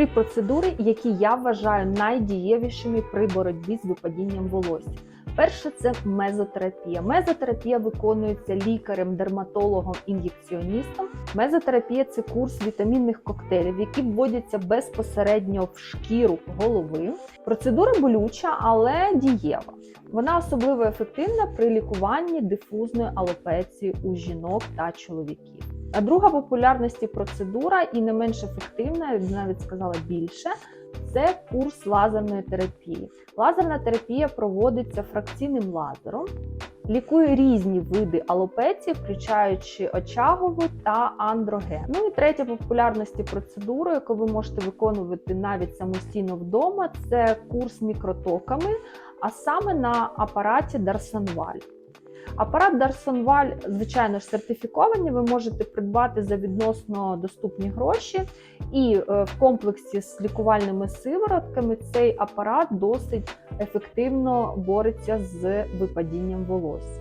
три процедури, які я вважаю найдієвішими при боротьбі з випадінням волосся. Перше це мезотерапія. Мезотерапія виконується лікарем, дерматологом, ін'єкціоністом. Мезотерапія це курс вітамінних коктейлів, які вводяться безпосередньо в шкіру голови. Процедура болюча, але дієва. Вона особливо ефективна при лікуванні дифузної алопеції у жінок та чоловіків. А друга популярності процедура і не менш ефективна, я б навіть сказала більше. Це курс лазерної терапії. Лазерна терапія проводиться фракційним лазером, лікує різні види алопеції, включаючи очагову та андроген. Ну і третя популярності процедура, яку ви можете виконувати навіть самостійно вдома, це курс мікротоками, а саме на апараті Дарсонваль. Апарат Дарсонваль, звичайно ж, сертифіковані, ви можете придбати за відносно доступні гроші. І е, в комплексі з лікувальними сиворотками цей апарат досить ефективно бореться з випадінням волосся.